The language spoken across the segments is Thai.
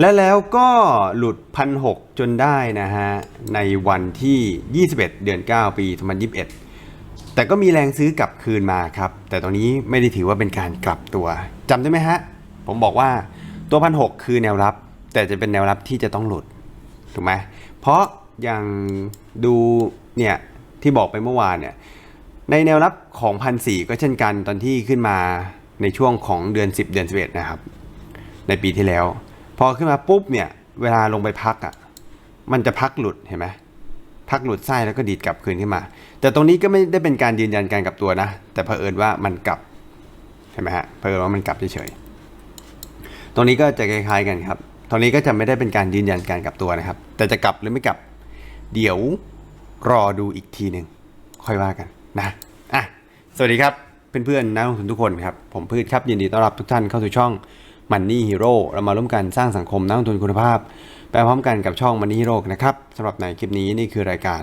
และแล้วก็หลุดพันหจนได้นะฮะ ในวันที่ 21 เดือน 9 ปี 2021 แต่ก็มีแรงซื้อกลับคืนมาครับ แต่ตรงนี้ไม่ได้ถือว่าเป็นการกลับตัวจำได้ไหมฮะ ผมบอกว่าตัวพันหคือแนวรับ แต่จะเป็นแนวรับที่จะต้องหลุด ถูกไหมเพราะอย่างดูเนี่ย ที่บอกไปเมื่อวานเนี่ย ในแนวรับของพันสก็เช่นกันตอนที่ขึ้นมาในช่วงของเดือน 10 เดือน 11 นะครับ ในปีที่แล้ว พอขึ้นมาปุ๊บเนี่ยเวลาลงไปพักอะ่ะมันจะพักหลุดเห็นไหมพักหลุดไส้แล้วก็ดีดกลับคืนขึ้นมา แต่ตรงนี้ก็ไม่ได้เป็นการยืนยันการกลับตัวนะ แต่เผอิญว่ามันกลับเห็นไหมฮะเผอิญว่ามันกลับเฉยๆตรงนี้ก็จะคล้ายๆกันครับตรงนี้ก็จะไม่ได้เป็นการยืนยันการกลับตัวนะครับ แต่จะกลับหรือไม่กลับ เดี๋ยวรอดูอีกทีหนึ่งค่อยว่ากันนะอะสวัสดีครับเพื่อนๆนักลงทุนทุกคนครับผมพืชครับยินดีต้อนรับทุกท่านเข้าสู่ช่อง Money Hero เรามาร่วมกันสร้างสังคมนักลงทุนคุณภาพ ไปพร้อมกันกับช่อง Money Hero นะครับสำหรับในคลิปนี้นี่คือรายการ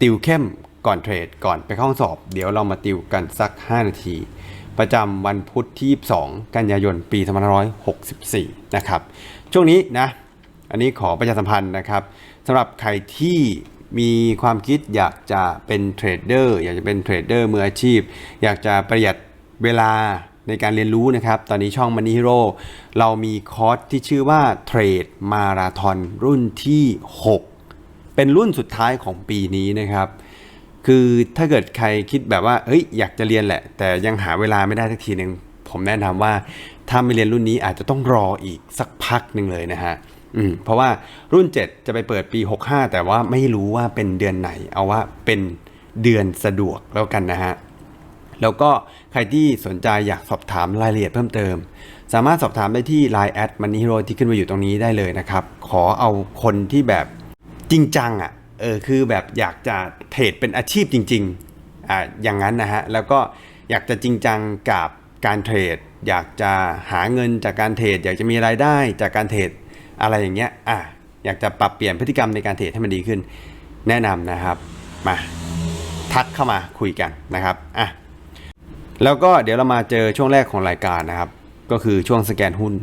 ติวเข้มก่อนเทรด ก่อนไปเข้าห้องสอบ เดี๋ยวเรามาติวกันสัก 5 นาที ประจำวันพุธที่ 22 กันยายนปี2564 นะครับ ช่วงนี้นะอันนี้ขอประชาสัมพันธ์นะครับสำหรับใครที่มีความคิดอยากจะเป็นเทรดเดอร์อยากจะเป็นเทรดเดอร์มืออาชีพ อยากจะประหยัดเวลา ในการเรียนรู้นะครับ ตอนนี้ช่อง Money Hero เรามีคอร์สที่ชื่อว่าเทรดมาราธอนรุ่นที่ 6 เป็นรุ่นสุดท้ายของปีนี้นะครับ คือถ้าเกิดใครคิดแบบว่าเฮ้ยอยากจะเรียนแหละ แต่ยังหาเวลาไม่ได้สักทีหนึ่งผมแนะนำว่าถ้าไม่เรียนรุ่นนี้อาจจะต้องรออีกสักพักหนึ่งเลยนะฮะอืมเพราะว่ารุ่น 7 จะไปเปิดปี 65 แต่ว่าไม่รู้ว่าเป็นเดือนไหน เอาว่าเป็นเดือนสะดวกแล้วกันนะฮะ แล้วก็ใครที่สนใจอยากสอบถามรายละเอียดเพิ่มเติม สามารถสอบถามได้ที่ Line แอดมันนี่โรที่ขึ้นมาอยู่ตรงนี้ได้เลยนะครับ ขอเอาคนที่แบบจริงจังอะเออคือแบบอยากจะเทรดเป็นอาชีพจริงๆอ่าอย่างนั้นนะฮะแล้วก็อยากจะจริงจังกับการเทรด อยากจะหาเงินจากการเทรด อยากจะมีรายได้จากการเทรดอะไรอย่างเงี้ยอะอยากจะปรับเปลี่ยนพฤติกรรมในการเทรดให้มันดีขึ้น แนะนำนะครับมาทักเข้ามาคุยกันนะครับอะ แล้วก็เดี๋ยวเรามาเจอช่วงแรกของรายการนะครับ ก็คือช่วงสแกนหุ้น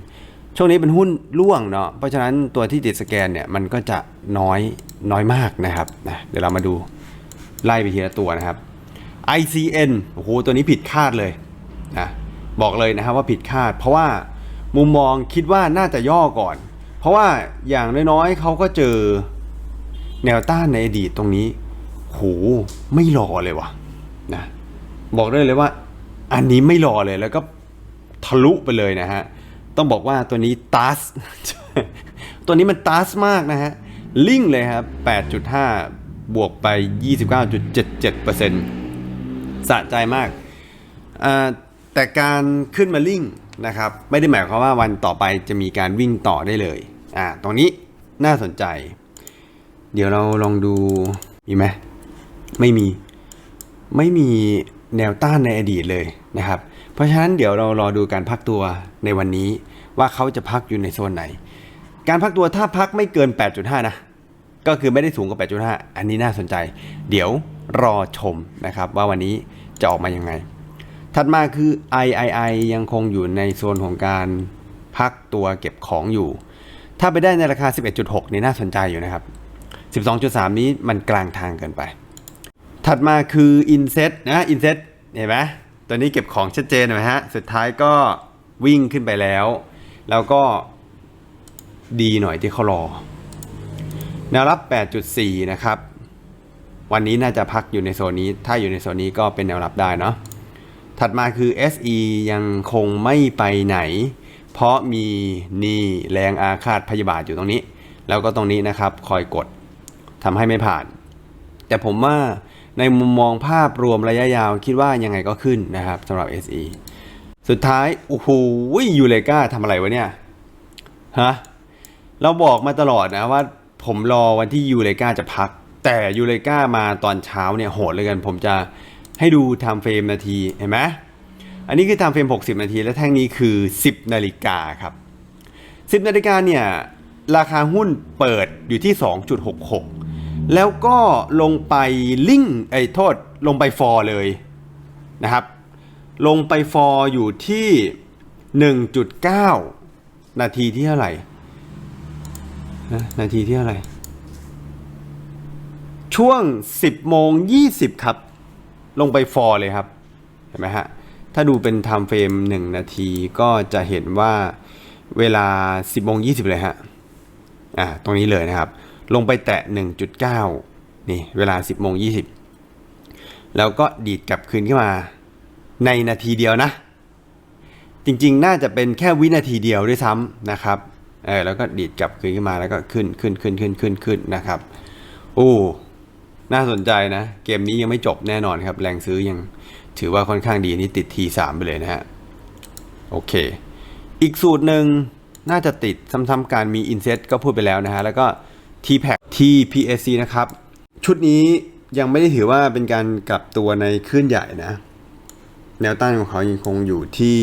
ช่วงนี้เป็นหุ้นร่วงเนาะเพราะฉะนั้นตัวที่ติดสแกนเนี่ยมันก็จะน้อยน้อยมากนะครับนะเดี๋ยวเรามาดูไล่ไปทีละตัวนะครับ ICN โอ้โหตัวนี้ผิดคาดเลยนะบอกเลยนะครับว่าผิดคาด เพราะว่ามุมมองคิดว่าน่าจะย่อก่อน เพราะว่าอย่างน้อยๆเขาก็เจอแนวต้านในอดีตตรงนี้โหไม่รอเลยว่ะนะบอกได้เลยว่า อันนี้ไม่รอเลยแล้วก็ทะลุไปเลยนะฮะ ต้องบอกว่าตัวนี้ตัสตัวนี้มันตัสมากนะฮะ ลิงก์เลยครับ 8.5 บวกไป 29.77%สะใจมาก แต่การขึ้นมาลิงก์นะครับ ไม่ได้หมายความว่าวันต่อไปจะมีการวิ่งต่อได้เลย อ่า ตรงนี้น่าสนใจ เดี๋ยวเราลองดู มีไหม ไม่มี ไม่มี แนวต้านในอดีตเลยนะครับ เพราะฉะนั้นเดี๋ยวเรารอดูการพักตัวในวันนี้ว่าเขาจะพักอยู่ในโซนไหน การพักตัวถ้าพักไม่เกิน 8.5 นะ ก็คือไม่ได้สูงกว่า 8.5 อันนี้น่าสนใจ เดี๋ยวรอชมนะครับว่าวันนี้จะออกมายังไง ถัดมาคือ III ยังคงอยู่ในโซนของการพักตัวเก็บของอยู่ ถ้าไปได้ในราคา 11.6 นี่น่าสนใจอยู่นะครับ 12.3 นี้มันกลางทางเกินไป ถัดมาคือ Inset นะ Inset เห็นไหมตัวนี้เก็บของชัดเจนหนไหมฮะ สุดท้ายก็วิ่งขึ้นไปแล้ว แล้วก็ดีหน่อยที่เขารอ แนวรับ 8.4 นะครับ วันนี้น่าจะพักอยู่ในโซนนี้ ถ้าอยู่ในโซนนี้ก็เป็นแนวรับได้เนาะ ถัดมาคือ SE ยังคงไม่ไปไหน เพราะมีนี่แรงอาฆาตพยาบาทอยู่ตรงนี้ แล้วก็ตรงนี้นะครับ คอยกดทำให้ไม่ผ่าน แต่ผมว่า ในมุมมองภาพรวมระยะยาวคิดว่ายังไงก็ขึ้นนะครับสำหรับ SE สุดท้ายโอ้โหยูเลกาทำอะไรวะเนี่ยฮะเราบอกมาตลอดนะว่าผมรอวันที่ยูเลกาจะพัก แต่ยูเลกามาตอนเช้าเนี่ยโหดเลยกัน ผมจะให้ดูไทม์เฟรมนาทีเห็นไหมอันนี้คือไทม์เฟรม 60 นาที และแท่งนี้คือ 10 นาฬิกาครับ 10 นาฬิกาเนี่ยราคาหุ้นเปิดอยู่ที่ 2.66 แล้วก็ลงไปลิงไอ้โทษลงไปฟอร์เลยนะครับ ลงไปฟอร์อยู่ที่ 1.9 นาทีที่เท่าไหร่นะนาทีที่อะไรช่วง 10โมง20 ครับ ลงไปฟอร์เลยครับ เห็นไหมฮะ ถ้าดูเป็นไทม์เฟรม1 นาทีก็จะเห็นว่าเวลา 10โมง20 เลยฮะ อ่า ตรงนี้เลยนะครับ ลงไปแตะ 1.9 นี่เวลา 10โมง20 แล้วก็ดีดกลับคืนขึ้นมา ในนาทีเดียวนะ จริงๆ น่าจะเป็นแค่วินาทีเดียวด้วยซ้ำนะครับ เออแล้วก็ดีดกลับคืนขึ้นมาแล้วก็ขึ้นขึ้นขึ้นขึ้นขึ้นขึ้นนะครับ โอ้น่าสนใจนะ เกมนี้ยังไม่จบแน่นอนครับ แรงซื้อยังถือว่าค่อนข้างดีนี่ติด T3 ไปเลยนะฮะ โอเค อีกสูตรหนึ่งน่าจะติดซ้ำๆการมี Inset ก็พูดไปแล้วนะฮะ แล้วก็ TPAC TPSC นะครับ ชุดนี้ยังไม่ได้ถือว่าเป็นการกลับตัวในคลื่นใหญ่นะ แนวต้านของเขายังคงอยู่ที่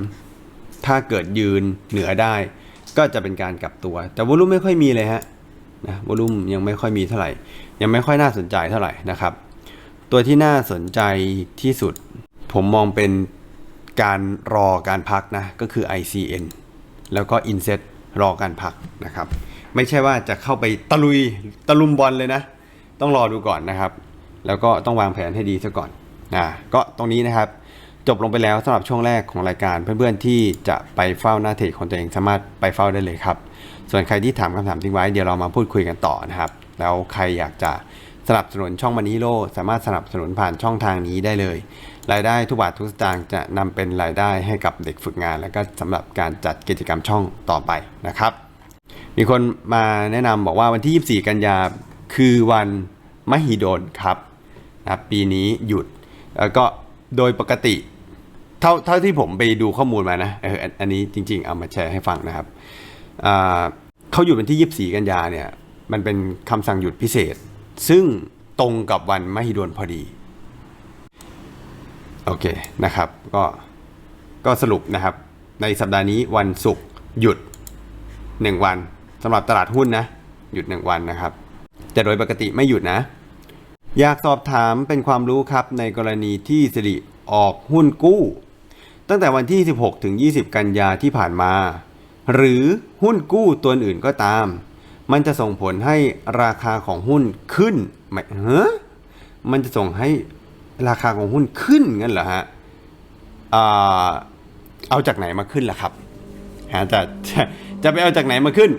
19.3 ถ้าเกิดยืนเหนือได้ ก็จะเป็นการกลับตัว แต่วอลุ่มไม่ค่อยมีเลยฮะนะวอลุ่มยังไม่ค่อยมีเท่าไหร่ ยังไม่ค่อยน่าสนใจเท่าไหร่นะครับ ตัวที่น่าสนใจที่สุด ผมมองเป็นการรอการพักนะ ก็คือ ICN แล้วก็ Inset รอการพักนะครับ ไม่ใช่ว่าจะเข้าไปตะลุยตะลุมบอลเลยนะ ต้องรอดูก่อนนะครับ แล้วก็ต้องวางแผนให้ดีซะก่อนอ่าก็ตรงนี้นะครับ จบลงไปแล้วสำหรับช่วงแรกของรายการเพื่อนๆที่จะไปเฝ้าหน้าเทรดของตัวเองสามารถไปเฝ้าได้เลยครับ ส่วนใครที่ถามคำถามทิ้งไว้เดี๋ยวเรามาพูดคุยกันต่อนะครับ แล้วใครอยากจะสนับสนุนช่องมันนี่โลสามารถสนับสนุนผ่านช่องทางนี้ได้เลย รายได้ทุกบาททุกสตางค์จะนำเป็นรายได้ให้กับเด็กฝึกงาน และก็สำหรับการจัดกิจกรรมช่องต่อไปนะครับ มีคนมาแนะนำบอกว่าวันที่ 24 กันยาคือวันมหิดลครับนะปีนี้หยุดแล้วก็โดยปกติ เท่าเท่าที่ผมไปดูข้อมูลมานะเอออันนี้จริง ๆ เอามาแชร์ให้ฟังนะครับเขาหยุดวันที่ 24 กันยาเนี่ยมันเป็นคำสั่งหยุดพิเศษ ซึ่งตรงกับวันมหิดลพอดีโอเคนะครับก็ก็สรุปนะครับในสัปดาห์นี้วันศุกร์หยุด 1 วัน สำหรับตลาดหุ้นนะ หยุด 1 วันนะครับ แต่โดยปกติไม่หยุดนะ อยากสอบถามเป็นความรู้ครับในกรณีที่สิริออกหุ้นกู้ ตั้งแต่วันที่ 16 ถึง 20 กันยาที่ผ่านมา หรือหุ้นกู้ตัวอื่นก็ตาม มันจะส่งผลให้ราคาของหุ้นขึ้นไหมเฮ้มันจะส่งให้ราคาของหุ้นขึ้นงั้นเหรอฮะเอาจากไหนมาขึ้นล่ะครับฮะจะจะจะไปเอาจากไหนมาขึ้น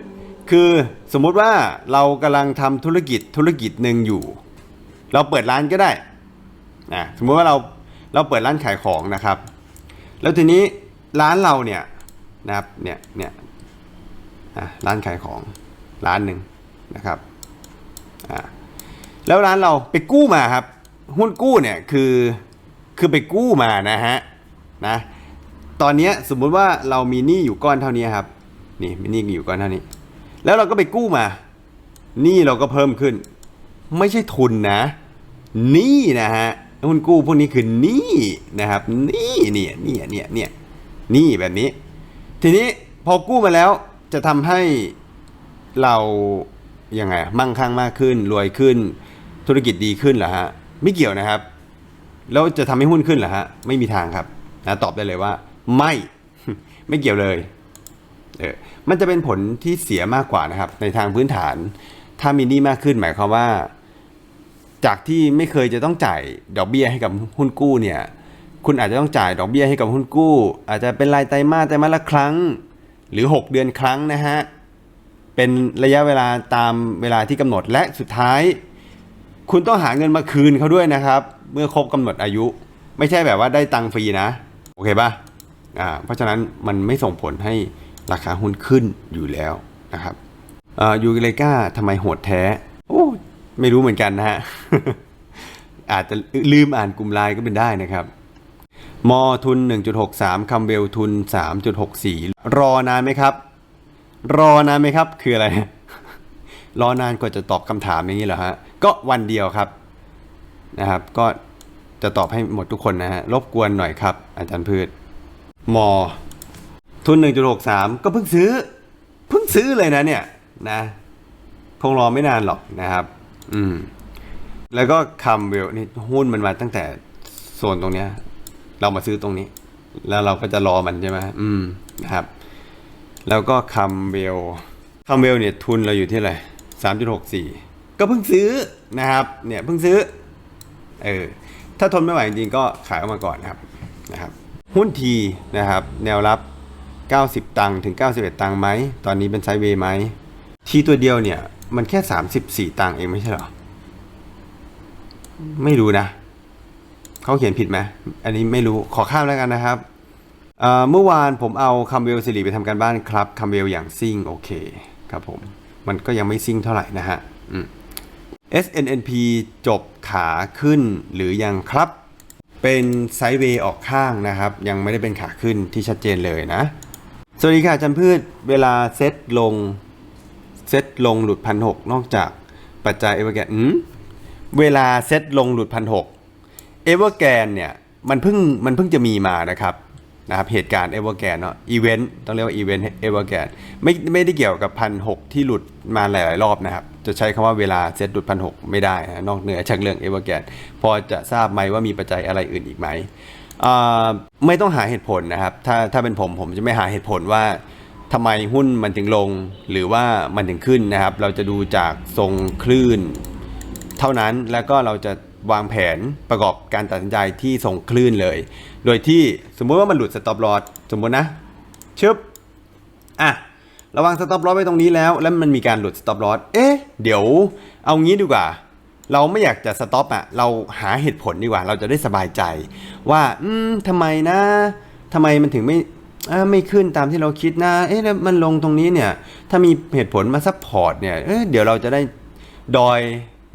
คือสมมุติว่าเรากำลังทำธุรกิจธุรกิจหนึ่งอยู่ เราเปิดร้านก็ได้นะสมมติว่าเราเราเปิดร้านขายของนะครับ แล้วทีนี้ร้านเราเนี่ยนะครับเนี่ยเนี่ยร้านขายของร้านหนึ่งนะครับอ่าแล้วร้านเราไปกู้มาครับ หุ้นกู้เนี่ยคือคือไปกู้มานะฮะนะตอนนี้สมมุติว่าเรามีหนี้อยู่ก้อนเท่านี้ครับนี่มีหนี้อยู่ก้อนเท่านี้ แล้วเราก็ไปกู้มาหนี้เราก็เพิ่มขึ้น ไม่ใช่ทุนนะหนี่นะฮะหุ้นกู้พวกนี้คือหนี้นะครับหนี่เนี่ยเนี่ยเนี่ยเนี่ยหนี่แบบนี้ ทีนี้พอกู้มาแล้วจะทำให้เรายังไงมั่งคั่งมากขึ้น รวยขึ้น ธุรกิจดีขึ้นเหรอฮะไม่เกี่ยวนะครับ แล้วจะทำให้หุ้นขึ้นเหรอฮะไม่มีทางครับนะตอบได้เลยว่า ไม่ไม่เกี่ยวเลย เออมันจะเป็นผลที่เสียมากกว่านะครับ ในทางพื้นฐาน ถ้ามีหนี้มากขึ้นหมายความว่า จากที่ไม่เคยจะต้องจ่ายดอกเบี้ยให้กับหุ้นกู้เนี่ย คุณอาจจะต้องจ่ายดอกเบี้ยให้กับหุ้นกู้ อาจจะเป็นรายไตรมาสไตรมาสละครั้ง หรือ 6 เดือนครั้งนะฮะเป็นระยะเวลาตามเวลาที่กำหนดและสุดท้าย คุณต้องหาเงินมาคืนเขาด้วยนะครับ เมื่อครบกำหนดอายุ ไม่ใช่แบบว่าได้ตังค์ฟรีนะ โอเคป่ะอ่าเพราะฉะนั้นมันไม่ส่งผลให้ ราคาหุ้นขึ้นอยู่แล้วนะครับยูเลกาทำไมโหดแท้ โอ้ไม่รู้เหมือนกันนะฮะ อาจจะลืมอ่านกลุ่มไลน์ก็เป็นได้นะครับ มอทุน 1.63 คัมเบลทุน 3.64 รอนานไหมครับ รอนานไหมครับ คืออะไร รอนานกว่าจะตอบคำถามอย่างนี้เหรอฮะ ก็วันเดียวครับนะครับ ก็จะตอบให้หมดทุกคนนะฮะ รบกวนหน่อยครับ อาจารย์พืชมอ ทุน 1.63 ก็เพิ่งซื้อ เพิ่งซื้อเลยนะเนี่ยนะคงรอไม่นานหรอกนะครับ อืม แล้วก็คัมเวลนี่หุ้นมันมาตั้งแต่โซนตรงเนี้ย เรามาซื้อตรงนี้ แล้วเราก็จะรอมันใช่ไหมอืมนะครับ แล้วก็คัมเบลคัมเวลเนี่ยทุนเราอยู่ที่อะไรสามจุดหกสี่ก็เพิ่งซื้อนะครับ เนี่ยเพิ่งซื้อ เออ ถ้าทนไม่ไหวจริงก็ขายออกมาก่อนนะครับนะครับ หุ้นทีนะครับ แนวรับ 90 ตังค์ถึง 91 ตังค์ไหม ตอนนี้เป็นไซด์เวย์ไหม ทีตัวเดียวเนี่ย มันแค่ 34 ตังค์เองไม่ใช่หรอ ไม่รู้นะ เขาเขียนผิดไหม อันนี้ไม่รู้ ขอข้ามแล้วกันนะครับ เมื่อวานผมเอาคัมเวลสิริไปทำการบ้านครับคัมเวลอย่างซิ่งโอเคครับผม มันก็ยังไม่ซิ่งเท่าไหร่นะฮะอืม SNNP จบขาขึ้นหรือยังครับเป็นไซด์เวย์ออกข้างนะครับ ยังไม่ได้เป็นขาขึ้นที่ชัดเจนเลยนะ สวัสดีค่ะอาจันพืชเวลาเซตลงเซตลงหลุดพันหกนอกจากปัจจัยเอเวอร์แกนเวลาเซตลงหลุดพันหกเอเวอร์แกนเนี่ยมันเพิ่งมันเพิ่งจะมีมานะครับนะครับเหตุการณ์เอเวอร์แกนเนาะอีเวนต์ต้องเรียกว่าอีเวนต์เอเวอร์แกนไม่ไม่ได้เกี่ยวกับพันหกที่หลุดมาหลาย ๆ รอบนะครับ จะใช้คำว่าเวลาเซตหลุดพันหกไม่ได้นะนอกเหนือจากเรื่องเอเวอร์แกนพอจะทราบไหมว่ามีปัจจัยอะไรอื่นอีกไหม ไม่ต้องหาเหตุผลนะครับ ถ้าถ้าเป็นผมผมจะไม่หาเหตุผลว่าทำไมหุ้นมันถึงลงหรือว่ามันถึงขึ้นนะครับ เราจะดูจากทรงคลื่น เท่านั้นแล้วก็เราจะวางแผนประกอบการตัดสินใจที่ส่งคลื่นเลย โดยที่สมมุติว่ามันหลุดสต็อปลอสสมมุตินะชึบอะระวังสต็อปลอสไว้ตรงนี้แล้ว แล้วมันมีการหลุดสต็อปลอสเอ๊ะ เดี๋ยวเอางี้ดีกว่า เราไม่อยากจะสต็อปอะเราหาเหตุผลดีกว่า เราจะได้สบายใจ ว่าอืมทำไมนะทำไมมันถึงไม่ไม่ขึ้นตามที่เราคิดนะ เอ๊ะแล้วมันลงตรงนี้เนี่ย ถ้ามีเหตุผลมาซัพพอร์ตเนี่ยเเดี๋ยวเราจะได้ดอย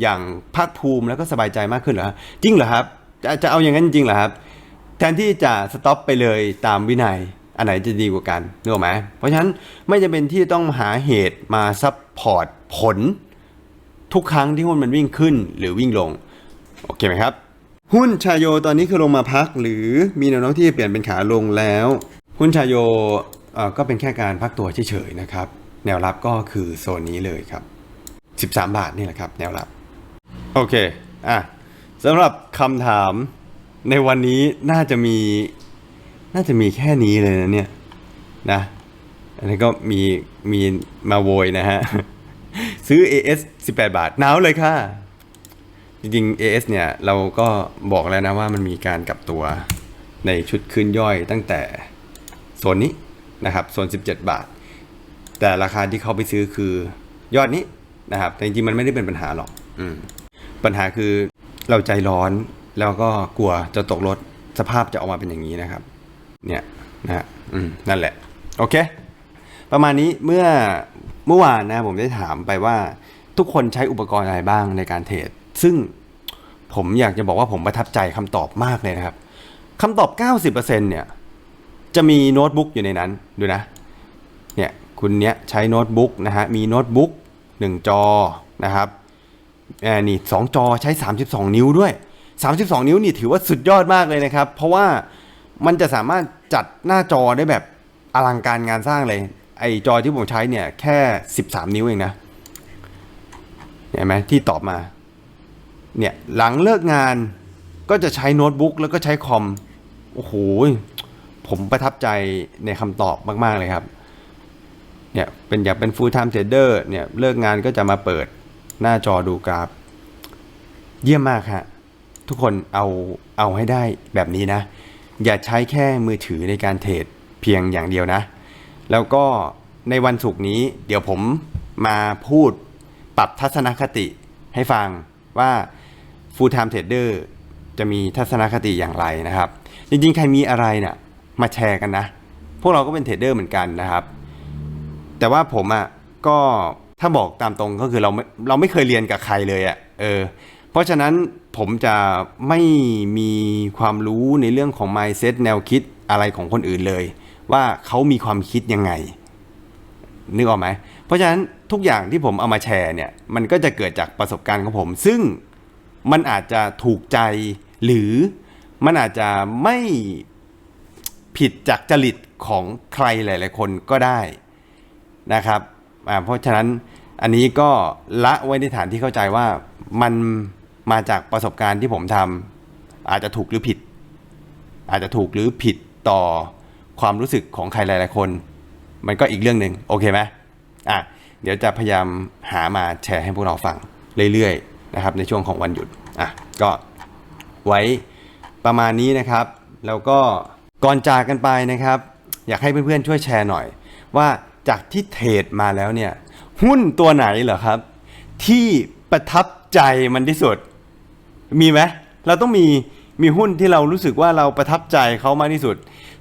อย่างภาคภูมิแล้วก็สบายใจมากขึ้นเหรอจริงเหรอครับ จะจะเอาอย่างนั้นจริงเหรอครับ แทนที่จะสต็อปไปเลยตามวินัย อันไหนจะดีกว่ากันนึกออกไหมเพราะฉะนั้นไม่จำเป็นที่ต้องหาเหตุมาซัพพอร์ตผล ทุกครั้งที่หุ้นมันวิ่งขึ้นหรือวิ่งลง โอเคไหมครับ หุ้นชายโยตอนนี้คือลงมาพักหรือมีแนวโน้มที่จะเปลี่ยนเป็นขาลงแล้ว หุ้นชายโยก็เป็นแค่การพักตัวเฉยๆนะครับ แนวรับก็คือโซนนี้เลยครับ 13 บาทนี่แหละครับ แนวรับ โอเคอะสำหรับคำถามในวันนี้น่าจะมีน่าจะมีแค่นี้เลยนะเนี่ยนะอันนี้ก็มีมีมาโวยนะฮะ ซื้อ AS 18 บาท หนาวเลยค่ะ จริงๆ AS เนี่ยเราก็บอกแล้วนะว่ามันมีการกลับตัวในชุดขึ้นย่อยตั้งแต่โซนนี้นะครับโซน 17 บาท แต่ราคาที่เขาไปซื้อคือยอดนี้นะครับแต่จริงๆมันไม่ได้เป็นปัญหาหรอกอปัญหาคือเราใจร้อนแล้วก็กลัวจะตกรถสภาพจะออกมาเป็นอย่างนี้นะครับ เนี่ยนะฮะนั่นแหละ โอเค ประมาณนี้เมื่อ เมื่อวานนะผมได้ถามไปว่าทุกคนใช้อุปกรณ์อะไรบ้างในการเทรดซึ่งผมอยากจะบอกว่าผมประทับใจคำตอบมากเลยนะครับคำตอบ 90%เนี่ยจะมีโน้ตบุ๊กอยู่ในนั้นดูนะเนี่ยคุณเนี้ยใช้โน้ตบุ๊กนะฮะมีโน้ตบุ๊ก1จอนะครับแอนี่สองจอใช้ 32 นิ้วด้วย 32 นิ้วนี่ถือว่าสุดยอดมากเลยนะครับ เพราะว่ามันจะสามารถจัดหน้าจอได้แบบอลังการงานสร้างเลย ไอจอที่ผมใช้เนี่ยแค่ 13 นิ้วเองนะเห็นไหมที่ตอบมาเนี่ยหลังเลิกงานก็จะใช้โน้ตบุ๊กแล้วก็ใช้คอมโอ้โหผมประทับใจในคำตอบมาก ๆ เลยครับเนี่ยเป็นอยากเป็น full time trader เนี่ยเลิกงานก็จะมาเปิดหน้าจอดูกราฟ เยี่ยมมากฮะทุกคนเอาเอาให้ได้แบบนี้นะ อย่าใช้แค่มือถือในการเทรดเพียงอย่างเดียวนะ แล้วก็ในวันศุกร์นี้เดี๋ยวผมมาพูดปรับทัศนคติให้ฟังว่า full time trader จะมีทัศนคติอย่างไรนะครับ จริงๆ ใครมีอะไรเนะ่ะมาแชร์กันนะ พวกเราก็เป็นเทรดเดอร์เหมือนกันนะครับ แต่ว่าผมอะ่ะก็ถ้าบอกตามตรงก็คือเราไม่เราไม่เคยเรียนกับใครเลยอะ่ะเออเพราะฉะนั้นผมจะไม่มีความรู้ในเรื่องของ mindset แนวคิดอะไรของคนอื่นเลย ว่าเขามีความคิดยังไง นึกออกไหม เพราะฉะนั้นทุกอย่างที่ผมเอามาแชร์เนี่ย มันก็จะเกิดจากประสบการณ์ของผม ซึ่งมันอาจจะถูกใจหรือมันอาจจะไม่ผิดจากจริตของใครหลาย ๆ คนก็ได้นะครับเพราะฉะนั้นอันนี้ก็ละไว้ในฐานที่เข้าใจว่ามันมาจากประสบการณ์ที่ผมทำอาจจะถูกหรือผิด อาจจะถูกหรือผิดต่อ ความรู้สึกของใครหลาย ๆ คน มันก็อีกเรื่องหนึ่งโอเคไหมอะเดี๋ยวจะพยายามหามาแชร์ให้พวกเราฟังเรื่อย ๆ นะครับ ในช่วงของวันหยุดอะก็ไว้ประมาณนี้นะครับ แล้วก็ก่อนจากกันไปนะครับ อยากให้เพื่อนๆช่วยแชร์หน่อย ว่าจากที่เทรดมาแล้วเนี่ย หุ้นตัวไหนเหรอครับ ที่ประทับใจมันที่สุด มีไหมเราต้องมีมีหุ้นที่เรารู้สึกว่าเราประทับใจเขามากที่สุด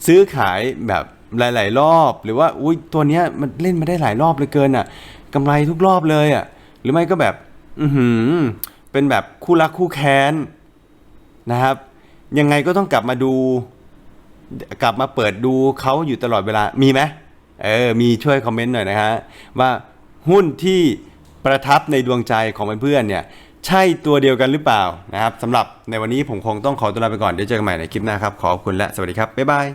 ซื้อขายแบบหลาย ๆ รอบ หรือว่าอุ้ยตัวเนี้ยมันเล่นมาได้หลายรอบเลยเกินอะกำไรทุกรอบเลยอะหรือไม่ก็แบบ อือหือเป็นแบบคู่รักคู่แค้นนะครับ ยังไงก็ต้องกลับมาดู กลับมาเปิดดูเขาอยู่ตลอดเวลามีไหมเออ มีช่วยคอมเมนต์หน่อยนะฮะว่าหุ้นที่ประทับในดวงใจของเพื่อนๆเนี่ย ใช่ตัวเดียวกันหรือเปล่านะครับสำหรับในวันนี้ผมคงต้องขอตัวลาไปก่อนเดี๋ยวเจอกันใหม่ในคลิปหน้าครับ ขอบคุณและสวัสดีครับ บ๊ายบาย